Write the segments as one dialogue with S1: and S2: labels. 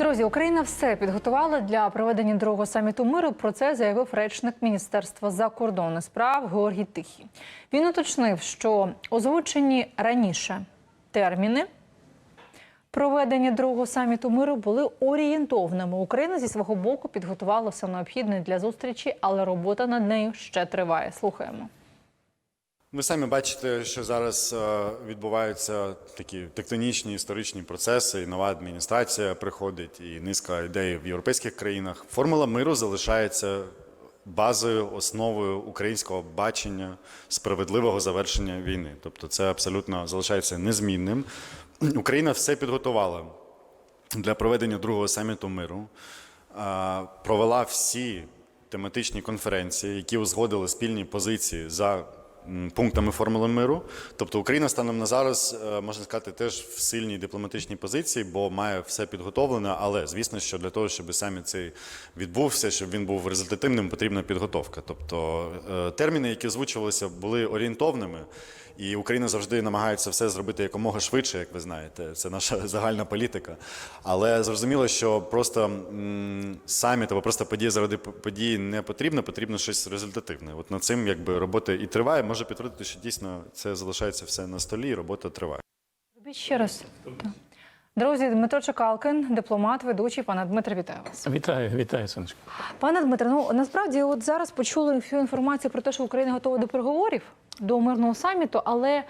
S1: Друзі, Україна все підготувала для проведення другого саміту миру. Про це заявив речник Міністерства закордонних справ Георгій Тихий. Він уточнив, що озвучені раніше терміни проведення другого саміту миру були орієнтовними. Україна зі свого боку підготувала все необхідне для зустрічі, але робота над нею ще триває. Слухаємо.
S2: Ви самі бачите, що зараз е, відбуваються такі тектонічні історичні процеси, і нова адміністрація приходить, і низка ідей в європейських країнах. Формула миру залишається базою, основою українського бачення справедливого завершення війни. Тобто, це абсолютно залишається незмінним. Україна все підготувала для проведення другого саміту миру, провела всі тематичні конференції, які узгодили спільні позиції за пунктами формули миру. Тобто Україна станом на зараз, е, можна сказати, теж в сильній дипломатичній позиції, бо має все підготовлене. Але звісно, що для того, щоб саміт цей відбувся, щоб він був результативним, потрібна підготовка. Тобто е, терміни, які озвучувалися, були орієнтовними. І Україна завжди намагається все зробити якомога швидше, як ви знаєте. Це наша загальна політика. Але зрозуміло, що просто саміт або просто події заради події не потрібно, потрібно щось результативне. От над цим якби робота і триває. Може підтвердити, що дійсно це залишається все на столі, і робота триває.
S1: Робіть ще раз. Друзі, Дмитро Чекалкин, дипломат, ведучий. Пане Дмитре, вітаю вас.
S3: Вітаю, вітаю, сонечко.
S1: Пане Дмитре, ну насправді, от зараз почули всю інформацію про те, що Україна готова до переговорів до мирного саміту, але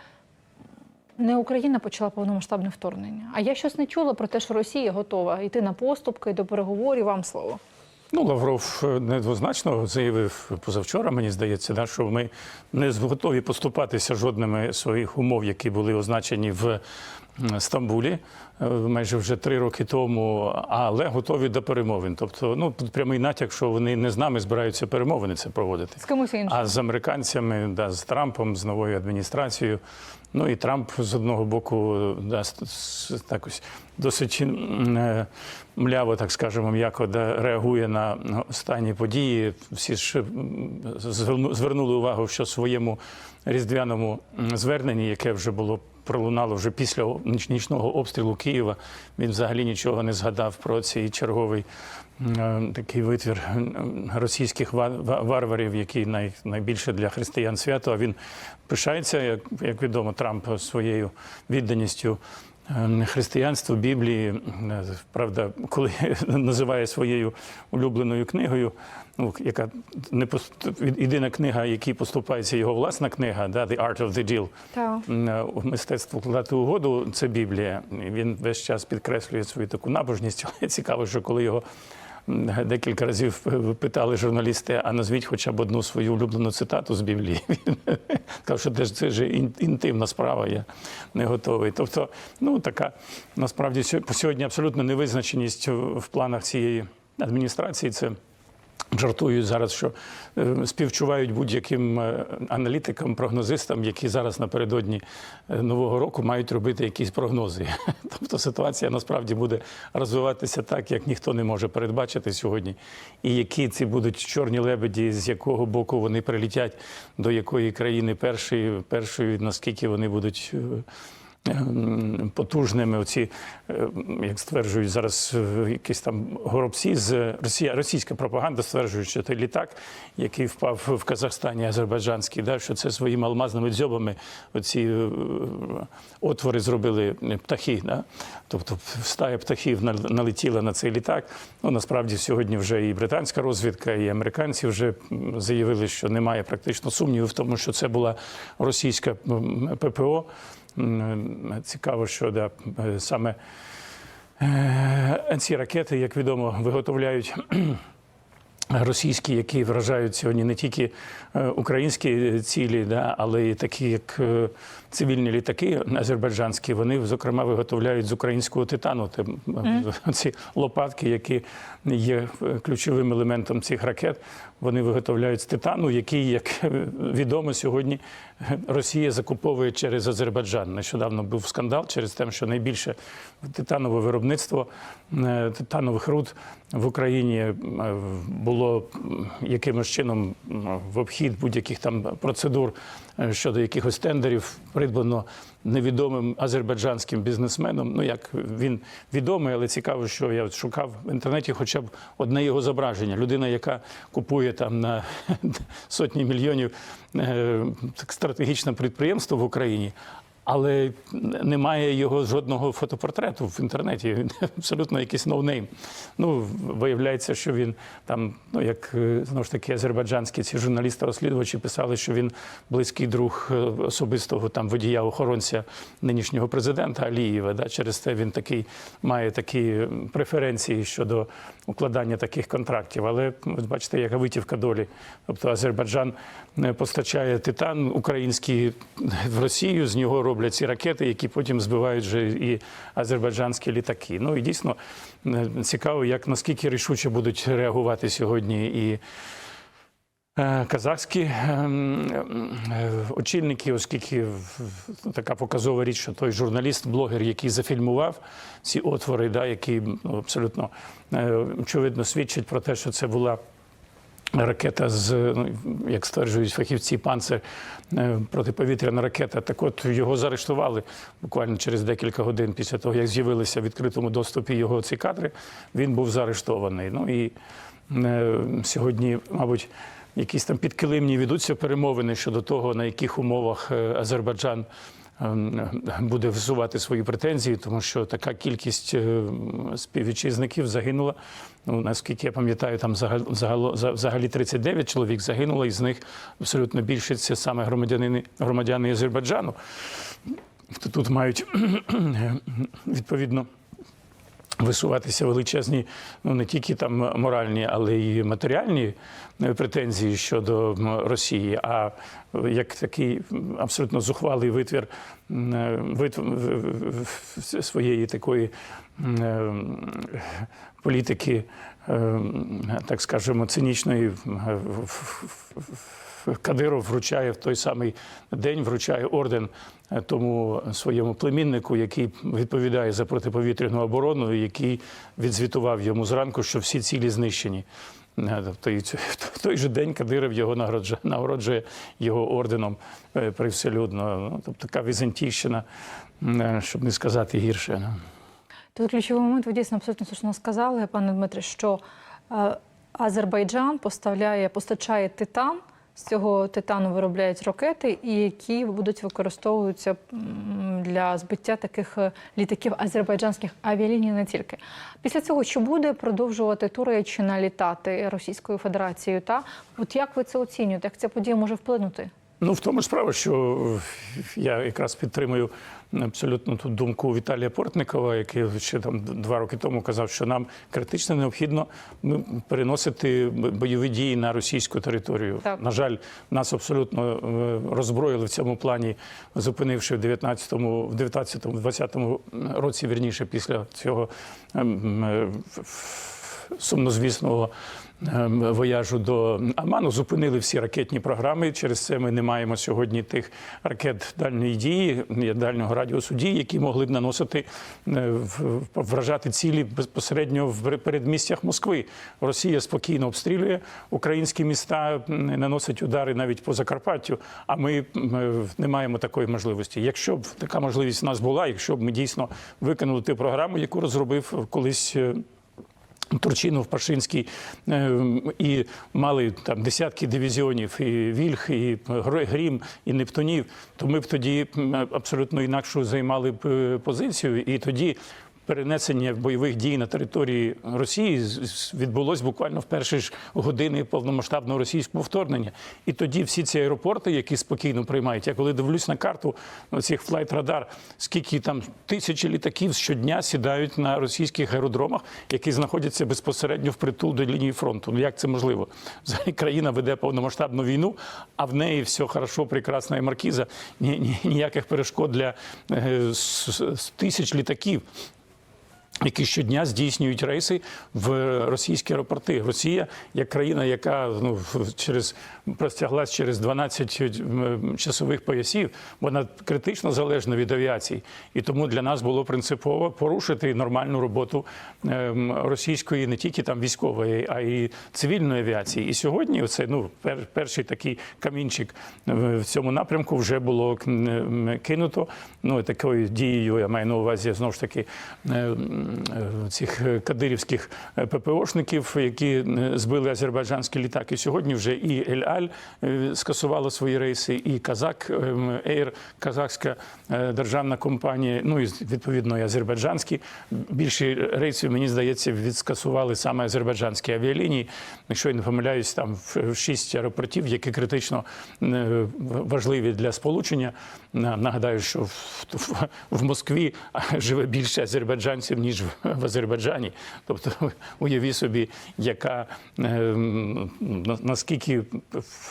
S1: не Україна почала повномасштабне вторгнення. А я щось не чула про те, що Росія готова йти на поступки до переговорів. Вам слово.
S3: Ну, Лавров е, недвозначно заявив позавчора, мені здається, да, що ми не готові поступатися жодними своїх умов, які були означені в Стамбулі е, майже вже три роки тому, але готові до перемовин. Тобто, ну тут прямий натяк, що вони не з нами збираються перемовини це проводити.
S1: З кимось іншим.
S3: А з американцями, да, з Трампом, з новою адміністрацією. Ну і Трамп з одного боку да, так ось досить е, мляво, так скажемо, м'яко да, реагує на останні події. Всі ж зверну- звернули увагу, що своєму різдвяному зверненні, яке вже було пролунало вже після ніч- нічного обстрілу Києва, він взагалі нічого не згадав про цей черговий такий витвір російських ва- ва- варварів, який най, найбільше для християн свято. А він пишається, як, як відомо, Трамп своєю відданістю. е, Християнству, Біблії, Е, правда, коли називає своєю улюбленою книгою, ну яка не пост- єдина книга, якій поступається його власна книга, да, The Art of the Deal, у мистецтво вкладати угоду, це Біблія. Він весь час підкреслює свою таку набожність. Але цікаво, що коли його декілька разів питали журналісти, а назвіть хоча б одну свою улюблену цитату з Біблії. Сказав, що це ж інтимна справа, я не готовий. Тобто, ну така насправді сьогодні абсолютно невизначеність в планах цієї адміністрації. Це Жартують зараз, що е, співчувають будь-яким е, аналітикам, прогнозистам, які зараз напередодні е, нового року мають робити якісь прогнози. Тобто ситуація насправді буде розвиватися так, як ніхто не може передбачити сьогодні. І які ці будуть чорні лебеді, з якого боку вони прилетять, до якої країни першої, першої наскільки вони будуть. Е, потужними оці, е, як стверджують зараз е, якісь там горобці з Росія, російська пропаганда стверджує, що той літак, який впав в Казахстані, азербайджанський, да, що це своїми алмазними дзьобами оці отвори зробили птахи. Да? Тобто стая птахів налетіла на цей літак. Ну насправді сьогодні вже і британська розвідка, і американці вже заявили, що немає практично сумніву в тому, що це була російська ППО. Цікаво, що да, е, саме е, ці ракети, як відомо, виготовляють. Російські, які вражають сьогодні не тільки е, українські цілі, да, але й такі, як цивільні літаки азербайджанські, вони зокрема виготовляють з українського титану. Е, Ці лопатки, які є ключовим елементом цих ракет, вони виготовляють з титану, який, як відомо сьогодні, Росія закуповує через Азербайджан. Нещодавно був скандал через те, що найбільше титанове виробництво е, титанових руд в Україні е, було якимось чином в обхід будь-яких там процедур е, щодо якихось тендерів придбано невідомим азербайджанським бізнесменом. Ну як він відомий, але цікаво, що я шукав в інтернеті хоча б одне його зображення. Людина, яка купує там на сотні мільйонів е, стратегічне підприємство в Україні. Але немає його жодного фотопортрету в інтернеті. Він абсолютно якийсь ноунейм. Ну, виявляється, що він там, ну як е, знову ж таки, азербайджанські ці журналісти-розслідувачі писали, що він близький друг е, особистого там водія охоронця нинішнього президента Алієва. Да? Через те він такий має такі преференції щодо укладання таких контрактів. Але ви бачите, яка витівка долі. Тобто Азербайджан е, постачає титан український в Росію, з нього роблять ці ракети, які потім збивають вже і азербайджанські літаки. Ну і дійсно е, цікаво, як наскільки рішуче будуть реагувати сьогодні і. е, Казахські ем, е, очільники, оскільки така показова річ, що той журналіст, блогер, який зафільмував ці отвори, да, які ну, абсолютно очевидно свідчать про те, що це була ракета з, ну, як стверджують фахівці, панцир е, протиповітряна ракета. Так от його заарештували буквально через декілька годин після того, як з'явилися в відкритому доступі його ці кадри. Він був заарештований. Ну і е, сьогодні, мабуть, якісь там підкилимні ведуться перемовини щодо того, на яких умовах е, Азербайджан буде висувати свої претензії, тому що така кількість е, співвітчизників загинула. Ну, наскільки я пам'ятаю, там взагалі 39 чоловік загинуло, із них абсолютно більшість це саме громадяни, громадяни Азербайджану. Тут мають відповідно висуватися величезні, ну не тільки там моральні, але й матеріальні е, претензії щодо Росії, а як такий абсолютно зухвалий витвір е, вит- в- в- в- своєї такої е, політики, е, так скажемо, цинічної. Кадиров вручає в той самий день вручає орден е, тому своєму племіннику, який відповідає за протиповітряну оборону, який відзвітував йому зранку, що всі цілі знищені. Тобто в той же день Кадиров його нагороджує, нагороджує його орденом е, привселюдно. Ну, Тобто така візантійщина, щоб не сказати гірше. ну.
S1: Тут ключовий момент, ви дійсно абсолютно слушно сказали, пане Дмитре, що Азербайджан поставляє, постачає титан. З цього титану виробляють ракети, і які будуть використовуватися для збиття таких е, літаків азербайджанських авіаліній не тільки. Після цього чи буде продовжувати Туреччина літати Російською Федерацією? Та от як ви це оцінюєте? Як ця подія може вплинути?
S3: Ну, в тому ж справа, що я якраз підтримую абсолютно ту думку Віталія Портникова, який ще там два роки тому казав, що нам критично необхідно ну, переносити бойові дії на російську територію.
S1: Так.
S3: На жаль, нас абсолютно е, роззброїли в цьому плані, зупинивши в 19-му, в 19-му, 20-му році, вірніше, після цього ем, е, сумнозвісного ем, вояжу до Аману. Зупинили всі ракетні програми. Через це ми не маємо сьогодні тих ракет дальньої дії, дальнього радіусу дії, які могли б наносити е, вражати цілі безпосередньо в передмістях Москви. Росія спокійно обстрілює українські міста, наносить удари навіть по Закарпаттю. А ми е, не маємо такої можливості. Якщо б така можливість у нас була, якщо б ми дійсно виконали ту програму, яку розробив колись. Е, Турчинов, Пашинський е, і мали там десятки дивізіонів і Вільх, і Гро- Грім, і Нептунів, то ми б тоді абсолютно інакшу займали е, позицію, і тоді. Перенесення бойових дій на території Росії відбулось буквально в перші ж години повномасштабного російського вторгнення. І тоді всі ці аеропорти, які спокійно приймають, я коли дивлюсь на карту на цих флайт-радар, скільки там тисячі літаків щодня сідають на російських аеродромах, які знаходяться безпосередньо впритул до лінії фронту. Ну як це можливо? Взагалі країна веде повномасштабну війну, а в неї все хорошо, прекрасна і маркіза. Ні, ні, ніяких перешкод для е, тисяч літаків. Які щодня здійснюють рейси в російські аеропорти. Росія, як країна, яка ну через простяглась через 12 часових поясів, вона критично залежна від авіації, і тому для нас було принципово порушити нормальну роботу ем, російської не тільки там військової, а й цивільної авіації. І сьогодні це ну перший такий камінчик в в цьому напрямку вже було кинуто. Ну такою дією я маю на увазі знову ж таки е, м, е, цих е, кадирівських е, ППОшників, які е, збили азербайджанський літак. І сьогодні вже і Ель-Аль е, скасувала свої рейси, і Казак Ейр, казахська е, державна компанія. Ну і відповідно і азербайджанські. Більше рейсів, мені здається, відскасували саме азербайджанські авіалінії. Якщо я не помиляюсь, там в шість аеропортів, які критично е, важливі для сполучення. Нагадаю, що в Москві живе більше азербайджанців, ніж в- в Азербайджані. Тобто, уяві собі, яка е, на- наскільки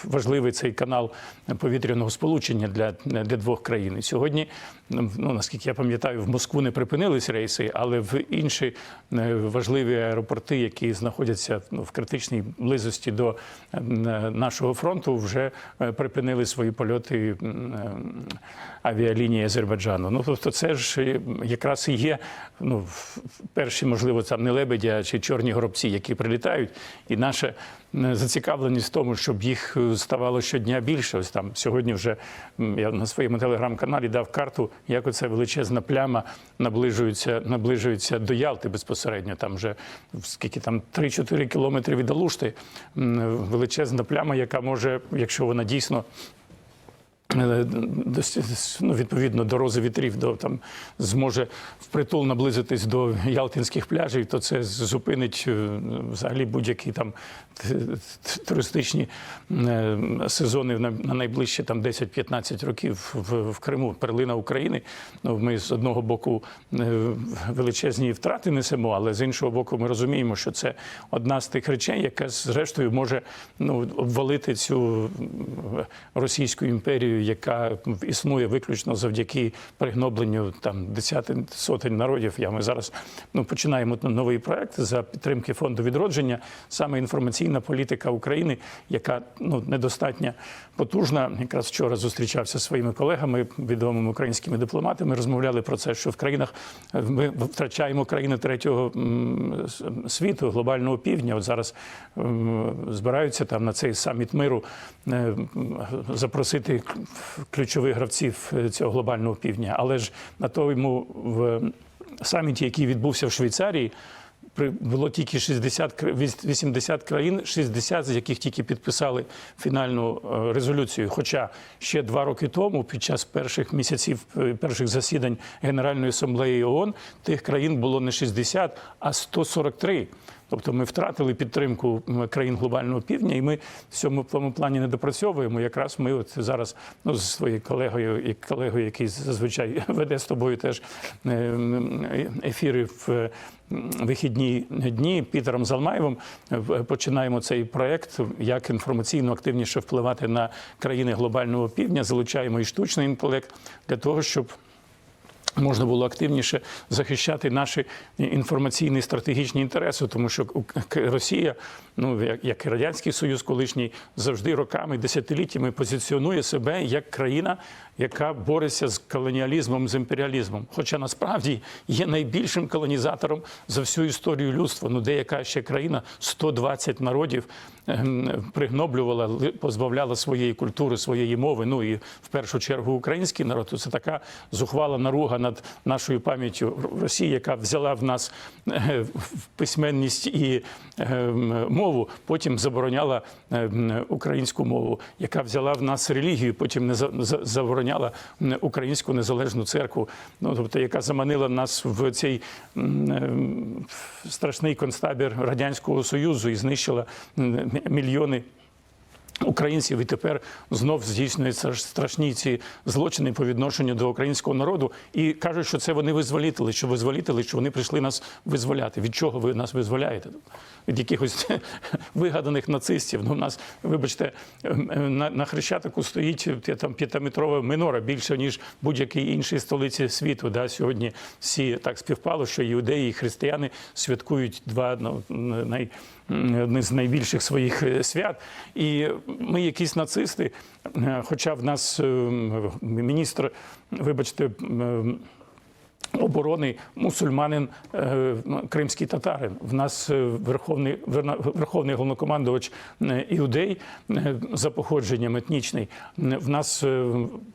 S3: важливий цей канал повітряного сполучення для, для двох країн. І сьогодні, ну наскільки я пам'ятаю, в Москву не припинились рейси, але в інші е, важливі аеропорти, які знаходяться ну, в критичній близості до е, нашого фронту, вже е, припинили свої польоти авіалінії Азербайджану. Ну тобто, це ж якраз і є ну, перші, можливо, там не лебеді, а чи чорні горобці, які прилітають, і наша зацікавленість в тому, щоб їх ставало щодня більше. Ось там сьогодні вже я на своєму телеграм-каналі дав карту, як оця величезна пляма наближується, наближується до Ялти безпосередньо. Там вже скільки там 3-4 кілометри від Алушти. Величезна пляма, яка може, якщо вона дійсно ну, відповідно до рози вітрів, до там зможе впритул наблизитись до Ялтинських пляжів, то це зупинить е, взагалі будь-які там туристичні е, сезони на на найближчі там 10-15 років в, в Криму. Перлина України. Ну, ми з одного боку е, величезні втрати несемо, але з іншого боку, ми розуміємо, що це одна з тих речей, яка зрештою може ну, обвалити цю російську імперію, яка існує виключно завдяки пригнобленню там десятин сотень народів. Я ми зараз ну починаємо новий проект за підтримки фонду відродження, саме інформаційна політика України, яка ну недостатньо потужна. Якраз вчора зустрічався зі своїми колегами, відомими українськими дипломатами. Розмовляли про це, що в країнах ми втрачаємо країни третього світу, глобального півдня. От зараз збираються там на цей саміт миру е, запросити ключових гравців е, цього глобального півдня. Але ж на тому в саміті, який відбувся в Швейцарії. Було тільки 60, кра- 80 країн, 60 з яких тільки підписали фінальну е, резолюцію. Хоча ще два роки тому, під час перших місяців, е, перших засідань Генеральної асамблеї ООН, тих країн було не 60, а 143. Тобто ми втратили підтримку країн глобального півдня, і ми в цьому, в цьому плані не допрацьовуємо. Якраз ми от зараз ну, з своєю колегою і колегою, який зазвичай веде з тобою теж е, ефіри в вихідні дні Пітером Залмаєвим починаємо цей проект, як інформаційно активніше впливати на країни глобального півдня. Залучаємо і штучний інтелект для того, щоб можна було активніше захищати наші інформаційні стратегічні інтереси, тому що Росія, ну як і радянський союз, колишній завжди роками, десятиліттями позиціонує себе як країна, яка бореться з колоніалізмом, з імперіалізмом. Хоча насправді є найбільшим колонізатором за всю історію людства. Ну деяка ще країна 120 народів ем, пригноблювала, позбавляла своєї культури, своєї мови. Ну і в першу чергу український народ. Це така зухвала наруга над нашою пам'яттю Росії, яка взяла в нас е, письменність і ем, мову, потім забороняла ем, українську мову, яка взяла в нас релігію, потім не за- за- забороняла м, українську незалежну церкву. Ну тобто, яка заманила нас в цей страшний концтабір радянського союзу і знищила мільйони українців і тепер знов здійснюються страшні ці злочини по відношенню до українського народу і кажуть, що це вони визволітели, що визволітели, що вони прийшли нас визволяти. Від чого ви нас визволяєте? Від якихось вигаданих нацистів. Ну, у нас, вибачте, ем, на, на Хрещатику стоїть е, там п'ятиметрова минора більше, ніж будь-якій іншій столиці світу. Да? Сьогодні всі так співпало, що іудеї і християни святкують два ну, най, одне з найбільших своїх е, свят. І ми якісь нацисти, е, хоча в нас е, міністр, вибачте, оборони мусульманин кримський татарин. В нас верховний верховний головнокомандувач іудей за походженням етнічний. В нас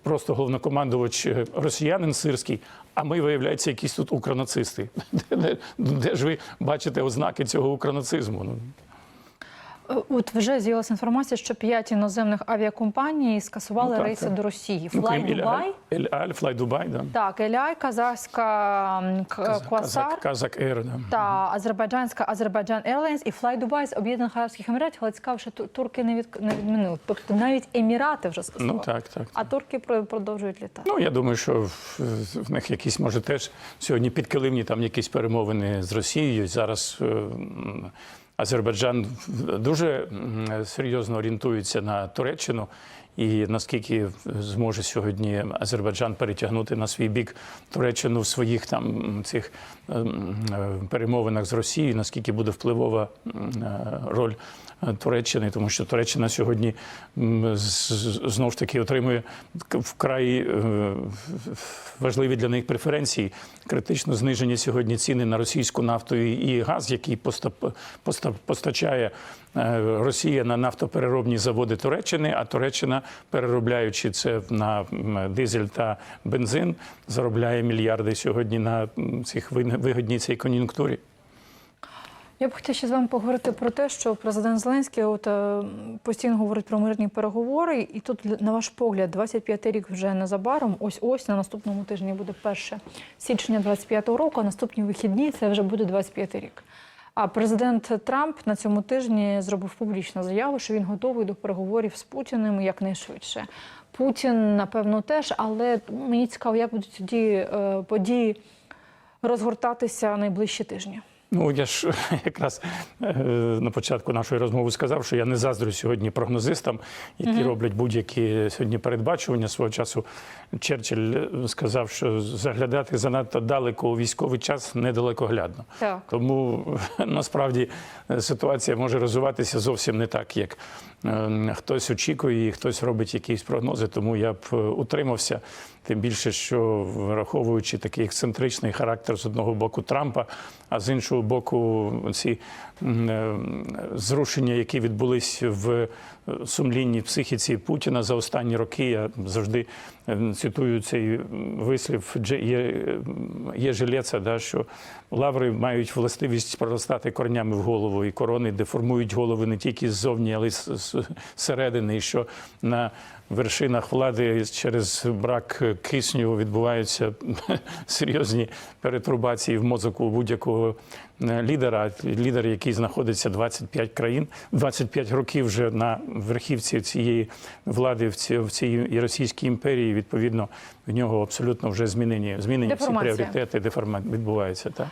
S3: просто головнокомандувач росіянин сирський. А ми, виявляється, якісь тут укронацисти. Де, де, де ж ви бачите ознаки цього укронацизму? Ну,
S1: От вже з'явилася інформація, що п'ять іноземних авіакомпаній скасували
S3: Ну, так,
S1: рейси
S3: так.
S1: до Росії.
S3: ну,
S1: Флай
S3: крім
S1: Дубай.
S3: Ель Аль, Флай Дубай, да.
S1: Так, Еляй, казахська м,
S3: Казак,
S1: Квасар
S3: Казак Ер, да.
S1: та азербайджанська Азербайджан Airlines і Dubai з Об'єднаних Арабських Еміратів, але цікаво, що турки не, від... не відмінили. Тобто навіть Емірати вже скасували.
S3: Ну так, так.
S1: А турки про- продовжують літати.
S3: Ну, я думаю, що в, в них якісь, може, теж сьогодні підкиливні там якісь перемовини з Росією. Зараз е, Азербайджан дуже серйозно орієнтується на Туреччину. І наскільки зможе сьогодні Азербайджан перетягнути на свій бік Туреччину в своїх там цих перемовинах з Росією, наскільки буде впливова е, роль е, Туреччини, тому що Туреччина сьогодні знов ж таки отримує вкрай е, важливі для них преференції. Критично знижені сьогодні ціни на російську нафту і газ, який постачає е, Росія на нафтопереробні заводи Туреччини, а Туреччина, переробляючи це на дизель та бензин, заробляє мільярди сьогодні на цих виг- вигідній цій кон'юнктурі.
S1: Я б хотіла ще з вами поговорити про те, що президент Зеленський от, е, постійно говорить про мирні переговори. І тут, на ваш погляд, 25-й рік вже незабаром. Ось ось на наступному тижні буде 1 січня 25-го року, а наступні вихідні це вже буде 25-й рік. А президент Трамп на цьому тижні зробив публічну заяву, що він готовий до переговорів з Путіним якнайшвидше. Путін, напевно, теж, але мені цікаво, як будуть тоді е, події розгортатися найближчі тижні.
S3: Ну, я ж якраз е, на початку нашої розмови сказав, що я не заздрю сьогодні прогнозистам, які роблять будь-які сьогодні передбачування. Свого часу Черчилль сказав, що заглядати занадто далеко у військовий час недалекоглядно.
S1: Так.
S3: Тому насправді е, ситуація може розвиватися зовсім не так, як е, хтось очікує і хтось робить якісь прогнози. Тому я б е, утримався. Тим більше, що враховуючи такий ексцентричний характер з одного боку Трампа, а з іншого боку, ці е, зрушення, які відбулись в е, сумлінній психіці Путіна за останні роки, я завжди цитую цей вислів є, жилеця, да, що лаври мають властивість проростати корнями в голову, і корони деформують голови не тільки ззовні, але й зсередини, і що на вершинах влади через брак кисню відбуваються серйозні перетрубації в мозоку будь-якого лідера. Лідер, який знаходиться 25 країн, 25 років вже на верхівці цієї влади в цій, в цій і Відповідно, в нього абсолютно вже змінені змінені всі пріоритети, деформа відбувається. Так?